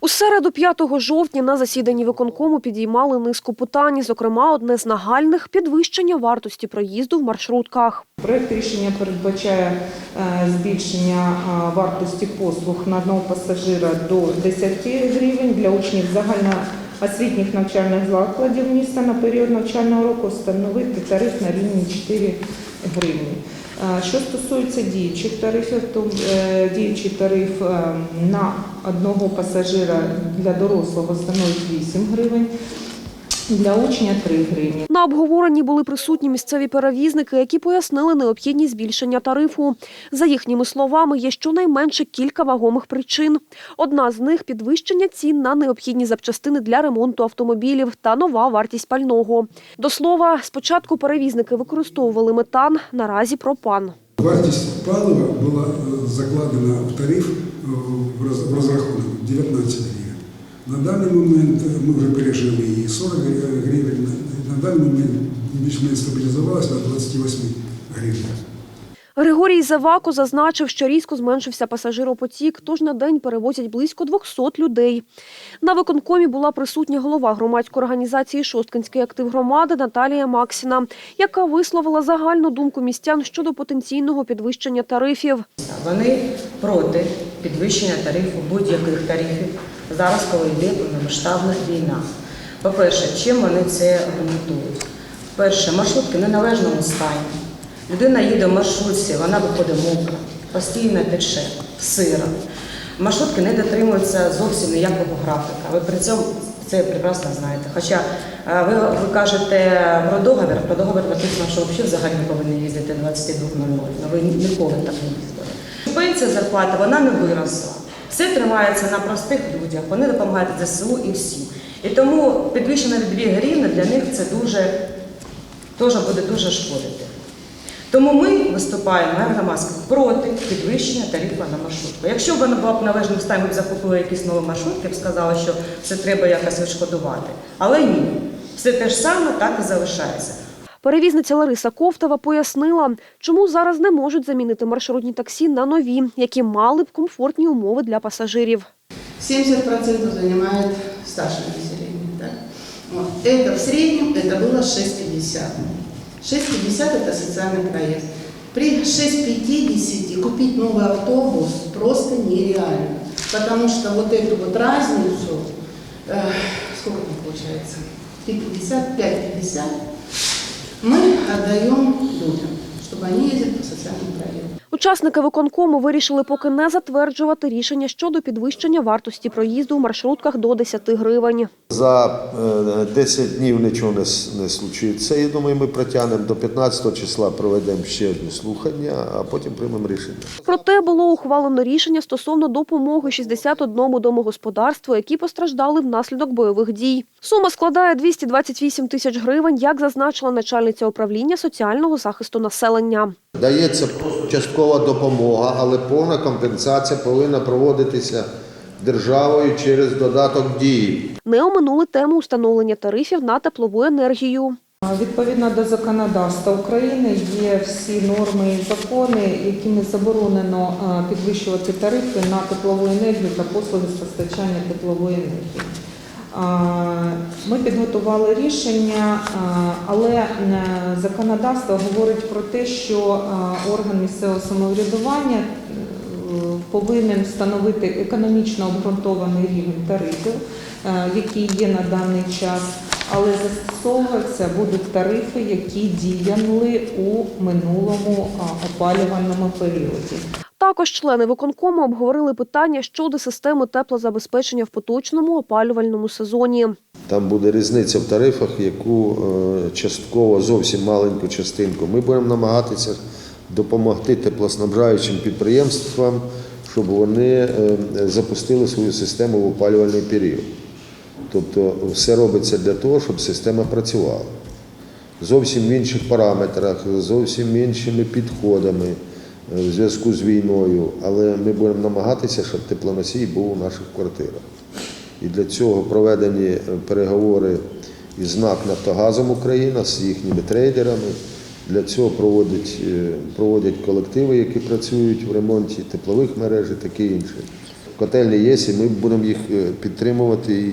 У середу 5 жовтня на засіданні виконкому підіймали низку питань, зокрема одне з нагальних – підвищення вартості проїзду в маршрутках. Проект рішення передбачає е, збільшення е, вартості послуг на одного пасажира до 10 гривень для учнів загальноосвітніх навчальних закладів міста на період навчального року встановити тариф на рівні 4 гривні. Е, Що стосується діючих тарифів, то е, діючий тариф е, на одного пасажира для дорослого становить 8 гривень, для учня 3 гривні. На обговоренні були присутні місцеві перевізники, які пояснили необхідність збільшення тарифу. За їхніми словами, є щонайменше кілька вагомих причин. Одна з них – підвищення цін на необхідні запчастини для ремонту автомобілів та нова вартість пального. До слова, спочатку перевізники використовували метан, наразі пропан. Вартість палива була е, закладена в тариф е, в роз- в розрахунок 19 гривень. На даний момент е, ми вже пережили і 40 гривень. На- На даний момент більш-менш стабілізувалася на 28 гривень. Григорій Зевако зазначив, що різко зменшився пасажиропотік, тож на день перевозять близько 200 людей. На виконкомі була присутня голова громадської організації «Шосткинський актив громади» Наталія Максіна, яка висловила загальну думку містян щодо потенційного підвищення тарифів. Вони проти підвищення тарифу, будь-яких тарифів, зараз, коли йде повномасштабна війна. По-перше, чим вони це аргументують? Перше, маршрутки в неналежному стані. Людина їде в маршрутці, вона виходить мокра, постійно тече, сира. Маршрутки не дотримуються зовсім ніякого графіка. Ви при цьому це прекрасно знаєте. Хоча е, ви, ви кажете про договір, про договір написано, що взагалі взагалі повинні їздити 22.00. Ну ви ніколи так не їздили. Пенсія зарплата вона не виросла. Все тримається на простих людях. Вони допомагають ЗСУ і всім. І тому підвищення на 2 гривні для них це дуже теж буде дуже шкодити. Тому ми виступаємо на громадських проти підвищення тарифу на маршрутку. Якщо б вона була б в належному стані, ми закупили якісь нові маршрутки, б сказали, що це треба якось відшкодувати. Але ні, все те ж саме так і залишається. Перевізниця Лариса Ковтова пояснила, чому зараз не можуть замінити маршрутні таксі на нові, які мали б комфортні умови для пасажирів. 70% занимает старшее население. Да? Вот. Это в среднем это было 6,50. 6,50 это социальный проезд. При 6,50 купить новый автобус просто нереально. Потому что вот эту вот разницу, э, сколько там получается? 3,50, 5,50 мы отдаем людям, чтобы они ездили по социальным проездам. Учасники виконкому вирішили поки не затверджувати рішення щодо підвищення вартості проїзду в маршрутках до 10 гривень. За е, 10 днів нічого не, не случиться. Я думаю, ми протягнемо до 15 числа, проведемо ще одне слухання, а потім приймемо рішення. Проте було ухвалено рішення стосовно допомоги 61 домогосподарству, які постраждали внаслідок бойових дій. Сума складає 228 тисяч гривень, як зазначила начальниця управління соціального захисту населення. Дається часткова допомога, але повна компенсація повинна проводитися державою через додаток дії. Не оминули тему встановлення тарифів на теплову енергію. Відповідно до законодавства України є всі норми і закони, якими заборонено е, підвищувати тарифи на теплову енергію та послуги з постачання теплової енергії. Ми підготували рішення, але е, законодавство говорить про те, що е, орган місцевого самоврядування е, повинен встановити економічно обґрунтований рівень тарифів, який є на даний час, але застосовуватися будуть тарифи, які діяли у минулому опалювальному періоді. Також члени виконкому обговорили питання щодо системи теплозабезпечення в поточному опалювальному сезоні. Там буде різниця в тарифах, яку е, частково зовсім маленьку частинку. Ми будемо намагатися допомогти теплоснабжаючим підприємствам, щоб вони е, запустили свою систему в опалювальний період. Тобто все робиться для того, щоб система працювала. Зовсім в інших параметрах, зовсім іншими підходами в зв'язку з війною, але ми будемо намагатися, щоб теплоносій був у наших квартирах. І для цього проведені е, переговори із НАК Нафтогазом Україна з їхніми трейдерами. Для цього проводять, е, проводять колективи, які працюють в ремонті теплових мереж і таке інше. Котельні є, і ми будемо їх е, підтримувати.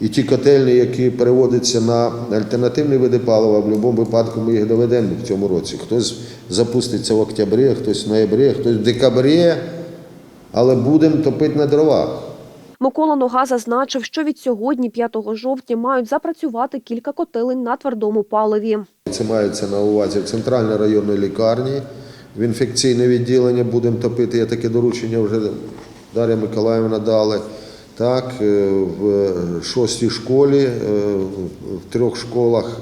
І, ті котельні, які переводяться на альтернативні види палива, в будь-якому випадку ми їх доведемо в цьому році. Хтось запуститься в октябрі, хтось в ноябрі, хтось в декабрі, але будемо топити на дровах. Микола Нога зазначив, що від сьогодні, 5 жовтня, мають запрацювати кілька котелень на твердому паливі. Це мається на увазі в центральній районній лікарні. В інфекційне відділення будемо топити. Я таке доручення вже Дар'я Миколаївна дали. Так, е, в шостій школі, е, в трьох школах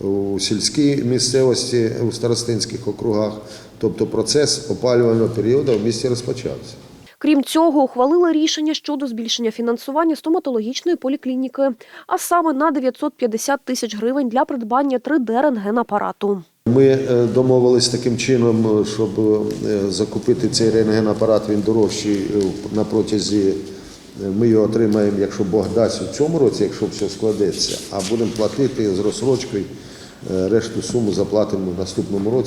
у сільській місцевості, у старостинських округах. Тобто процес опалювального періоду в місті розпочався. Крім цього, ухвалили рішення щодо збільшення фінансування стоматологічної поліклініки, а саме на 950 тисяч гривень для придбання 3D-рентгенапарату. Ми е, домовились таким чином, щоб закупити цей рентгенапарат, він дорожчий на протязі. Ми його отримаємо, якщо Бог дасть у цьому році, якщо все складеться, а будемо платити з розсрочкою, е, решту суму заплатимо в наступному році.